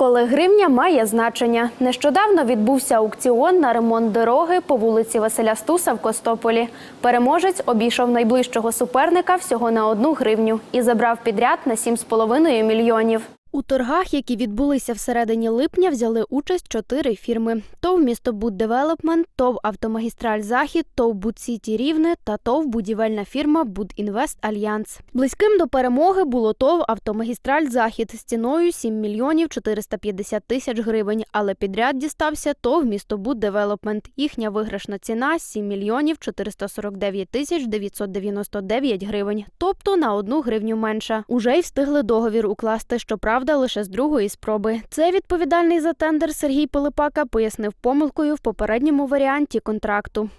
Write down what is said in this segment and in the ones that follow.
Коли гривня має значення. Нещодавно відбувся аукціон на ремонт дороги по вулиці Василя Стуса в Костополі. Переможець обійшов найближчого суперника всього на одну гривню і забрав підряд на 7,5 мільйонів. У торгах, які відбулися всередині липня, взяли участь чотири фірми: ТОВ «Містобуд Девелопмент», ТОВ «Автомагістраль Захід», ТОВ «Будсіті Рівне» та ТОВ будівельна фірма «Будінвест Альянс». Близьким до перемоги було ТОВ «Автомагістраль Захід» з ціною 7 мільйонів 450 тисяч гривень, але підряд дістався ТОВ «Містобуд Девелопмент». Їхня виграшна ціна 7 мільйонів 449 тисяч 999 гривень, тобто на одну гривню менша. Уже й встигли договір укласти, щоправда, лише з другої спроби. Це відповідальний за тендер Сергій Пилипака пояснив помилкою в попередньому варіанті контракту.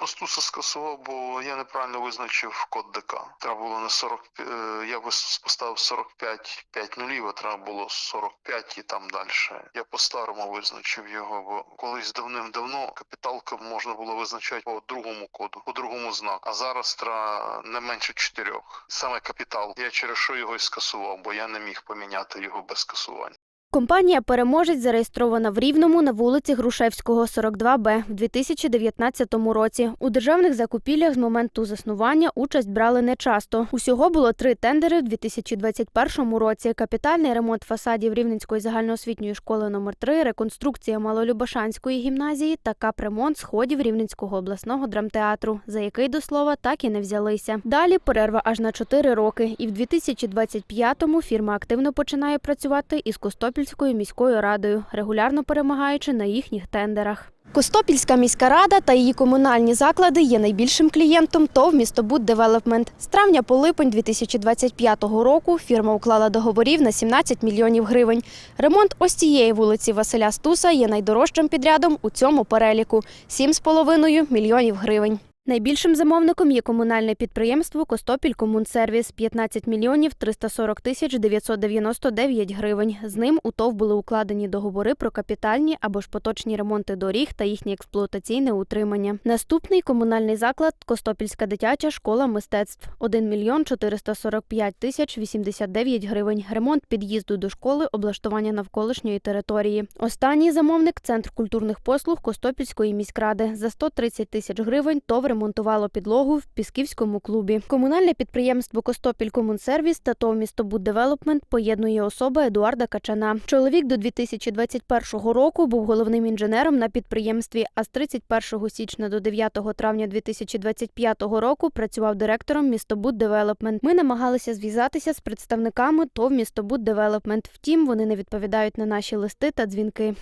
Просто все скасував, бо я неправильно визначив код ДК. Треба було не 40, е, я поставив 45 5 нулів, а треба було 45 і там далі. Я по-старому визначив його, бо колись давним-давно капіталка можна було визначати по другому коду, по другому знаку. А зараз треба не менше чотирьох. Саме капітал. Я через що його і скасував, бо я не міг поміняти його без скасування. Компанія Переможець зареєстрована в Рівному на вулиці Грушевського, 42Б в 2019 році. У державних закупівлях з моменту заснування участь брали нечасто. Усього було три тендери в 2021 році: капітальний ремонт фасадів Рівненської загальноосвітньої школи номер 3 реконструкція Малолюбашанської гімназії та капремонт сходів Рівненського обласного драмтеатру, за який до слова так і не взялися. Далі перерва аж на 4 роки, і в 2025-му фірма активно починає працювати із Костопільською міською радою, регулярно перемагаючи на їхніх тендерах. Костопільська міська рада та її комунальні заклади є найбільшим клієнтом ТОВ «Містобуд Девелопмент». З травня по липень 2025 року фірма уклала договорів на 17 мільйонів гривень. Ремонт ось цієї вулиці Василя Стуса є найдорожчим підрядом у цьому переліку – 7,5 мільйонів гривень. Найбільшим замовником є комунальне підприємство Костопіль Комунсервіс – 15 мільйонів 340 тисяч 999 гривень. З ним у ТОВ були укладені договори про капітальні або ж поточні ремонти доріг та їхнє експлуатаційне утримання. Наступний комунальний заклад – Костопільська дитяча школа мистецтв – 1 мільйон 445 тисяч 89 гривень. Ремонт під'їзду до школи, облаштування навколишньої території. Останній замовник – Центр культурних послуг Костопільської міськради. За 130 тисяч гривень ТОВ ремонтувало підлогу в Пісківському клубі. Комунальне підприємство Костопіль Комунсервіс та ТОВ «Містобуд Девелопмент» поєднує особа Едуарда Качана. Чоловік до 2021 року був головним інженером на підприємстві, а з 31 січня до 9 травня 2025 року працював директором «Містобуд Девелопмент». Ми намагалися зв'язатися з представниками ТОВ «Містобуд Девелопмент». Втім, вони не відповідають на наші листи та дзвінки.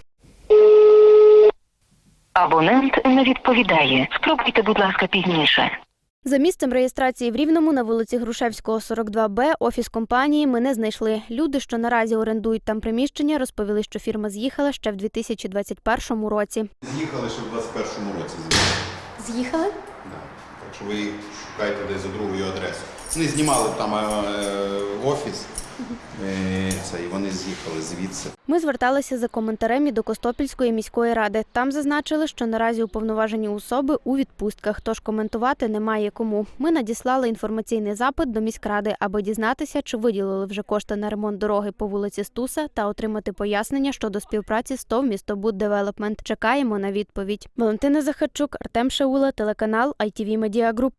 Абонент не відповідає. Спробуйте, будь ласка, пізніше. За місцем реєстрації в Рівному на вулиці Грушевського, 42Б, офіс компанії ми не знайшли. Люди, що наразі орендують там приміщення, розповіли, що фірма з'їхала ще в 2021 році. З'їхали ще в 21-му році. З'їхали? Да. Так що ви їх шукаєте десь за другою адресою. Вони знімали там е, офіс, це, і вони з'їхали звідси. Ми зверталися за коментарем і до Костопільської міської ради. Там зазначили, що наразі уповноважені особи у відпустках, тож коментувати немає кому. Ми надіслали інформаційний запит до міськради, аби дізнатися, чи виділили вже кошти на ремонт дороги по вулиці Стуса та отримати пояснення щодо співпраці з ТОВ «Містобуд Девелопмент». Чекаємо на відповідь. Валентина Захарчук, Артем Шаула, телеканал ITV Media Group.